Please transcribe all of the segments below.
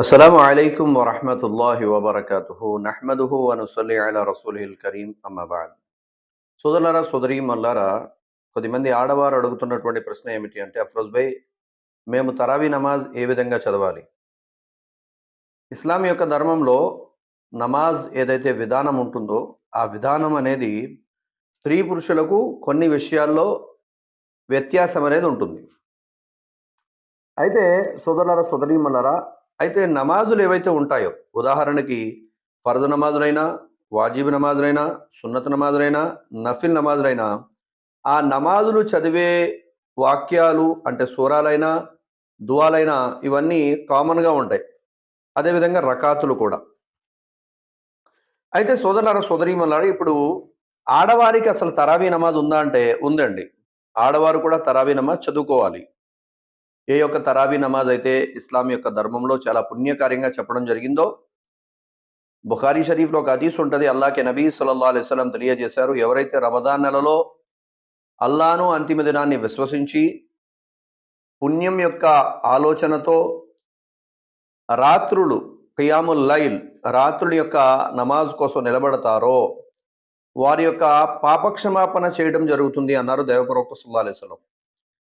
అస్సలం అయికం వరహమతుల్లాహి వబర్కతుహు నహ్మదుహు అనుసల్లి అలా రసూలిల్ కరీం అమ్మబాద్ సోదరులారా సోదరి మల్లారా కొద్దిమంది ఆడవారు అడుగుతున్నటువంటి ప్రశ్న ఏమిటి అంటే అఫ్రోజ్ భాయ్ మేము తరావీ నమాజ్ ఏ విధంగా చదవాలి? ఇస్లాం యొక్క ధర్మంలో నమాజ్ ఏదైతే విధానం ఉంటుందో ఆ విధానం అనేది స్త్రీ పురుషులకు కొన్ని విషయాల్లో వ్యత్యాసం అనేది ఉంటుంది. అయితే సోదరులారా సోదరి మల్లారా అయితే నమాజులు ఏవైతే ఉంటాయో ఉదాహరణకి ఫరజ నమాజులైనా వాజీబ్ నమాజులైనా సున్నత నమాజులైనా నఫిల్ నమాజులైనా ఆ నమాజులు చదివే వాక్యాలు అంటే సూరాలైనా దువాలైనా ఇవన్నీ కామన్గా ఉంటాయి. అదేవిధంగా రకాతులు కూడా. అయితే సోదరులారా సోదరీమల్లారా ఇప్పుడు ఆడవారికి అసలు తరావీ నమాజ్ ఉందా అంటే ఉందండి. ఆడవారు కూడా తరావీ నమాజ్ చదువుకోవాలి. ఏ యొక్క తరావీ నమాజ్ అయితే ఇస్లాం యొక్క ధర్మంలో చాలా పుణ్యకార్యంగా చెప్పడం జరిగిందో బుఖారీ షరీఫ్లో ఒక హదీస్ ఉంటుంది అల్లాకే నబీ సల్లా అలైస్లం తెలియజేశారు ఎవరైతే రమదాన్ నెలలో అల్లాను అంతిమ దినాన్ని విశ్వసించి పుణ్యం యొక్క ఆలోచనతో రాత్రులు ఖియాముల్ లైల్ రాత్రుల యొక్క నమాజ్ కోసం నిలబడతారో వారి యొక్క పాపక్షమాపణ చేయడం జరుగుతుంది అన్నారు దేవప్రవక్త సుల్లా అలైస్లం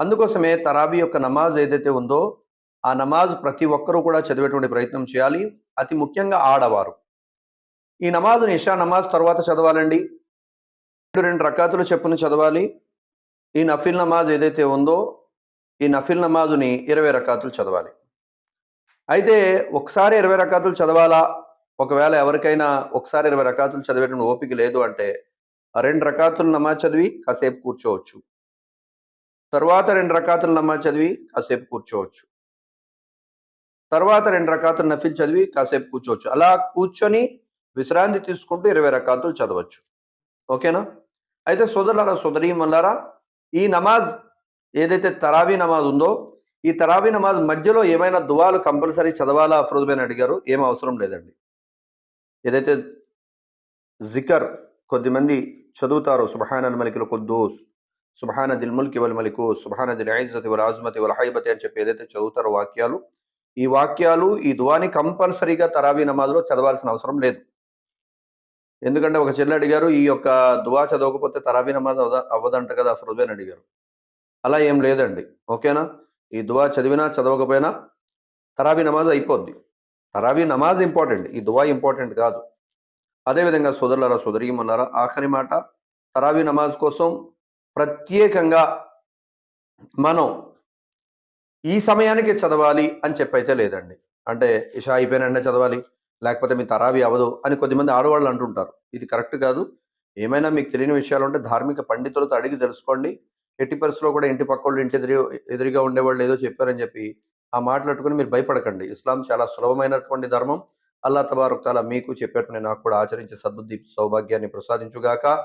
అందుకోసమే తరాబీ యొక్క నమాజ్ ఏదైతే ఉందో ఆ నమాజ్ ప్రతి ఒక్కరూ కూడా చదివేటువంటి ప్రయత్నం చేయాలి. అతి ముఖ్యంగా ఆడవారు. ఈ నమాజ్ని ఇషా నమాజ్ తర్వాత చదవాలండి. రెండు రెండు రకాతులు చెప్పుని చదవాలి. ఈ నఫిల్ నమాజ్ ఏదైతే ఉందో ఈ నఫిల్ నమాజుని ఇరవై రకాతులు చదవాలి. అయితే ఒకసారి ఇరవై రకాతులు చదవాలా? ఒకవేళ ఎవరికైనా ఒకసారి ఇరవై రకాతులు చదివేటువంటి ఓపిక లేదు అంటే రెండు రకాతులు నమాజ్ చదివి కాసేపు కూర్చోవచ్చు. తర్వాత రెండు రకాతులు నమాజ్ చదివి కాసేపు కూర్చోవచ్చు. తర్వాత రెండు రకాతులు నఫిల్ చదివి కాసేపు కూర్చోవచ్చు. అలా కూర్చొని విశ్రాంతి తీసుకుంటూ ఇరవై రకాతులు చదవచ్చు. ఓకేనా? అయితే సోదరులారా సోదరీ మల్లారా ఈ నమాజ్ ఏదైతే తరావీ నమాజ్ ఉందో ఈ తరావీ నమాజ్ మధ్యలో ఏమైనా దువాలు కంపల్సరీ చదవాలా? అఫ్రోజ్బైన్ అడిగారు. ఏం అవసరం లేదండి. ఏదైతే జికర్ కొద్దిమంది చదువుతారో సుబహాన్ మలికులు కొద్దోస్ సుభాన దిల్ ముల్కి వల్ మలికు సుభాన దిల్ ఐజతి వల్ ఆజమతి వల్ హైబతి అని చెప్పి ఏదైతే చదువుతారో వాక్యాలు ఈ వాక్యాలు ఈ దువాని కంపల్సరీగా తరావీ నమాజ్లో చదవాల్సిన అవసరం లేదు. ఎందుకంటే ఒక చెల్లి అడిగారు ఈ యొక్క దువా చదవకపోతే తరావీ నమాజ్ అవ్వదంట కదా ఫృదైన్ అడిగారు. అలా ఏం లేదండి. ఓకేనా? ఈ దువా చదివినా చదవకపోయినా తరావీ నమాజ్ అయిపోద్ది. తరావీ నమాజ్ ఇంపార్టెంట్ ఈ దువా ఇంపార్టెంట్ కాదు. అదేవిధంగా సోదరులారా సోదరిమన్నారా ఆఖరి మాట తరావీ నమాజ్ కోసం ప్రత్యేకంగా మనం ఈ సమయానికి చదవాలి అని చెప్పైతే లేదండి. అంటే ఇషా అయిపోయిన చదవాలి లేకపోతే మీ తరావి అవ్వదు అని కొద్దిమంది ఆడవాళ్ళు అంటుంటారు. ఇది కరెక్ట్ కాదు. ఏమైనా మీకు తెలియని విషయాలు ఉంటే ధార్మిక పండితులతో అడిగి తెలుసుకోండి. ఎట్టి పరిస్థితుల్లో కూడా ఇంటి పక్క వాళ్ళు ఇంటి ఎదురు ఎదురుగా ఉండేవాళ్ళు ఏదో చెప్పారని చెప్పి ఆ మాట్లాడుకుని మీరు భయపడకండి. ఇస్లాం చాలా సులభమైనటువంటి ధర్మం. అల్లా తబారుక్తాల మీకు చెప్పేటువంటి నాకు కూడా ఆచరించే సద్బుద్ధి సౌభాగ్యాన్ని ప్రసాదించుగాక.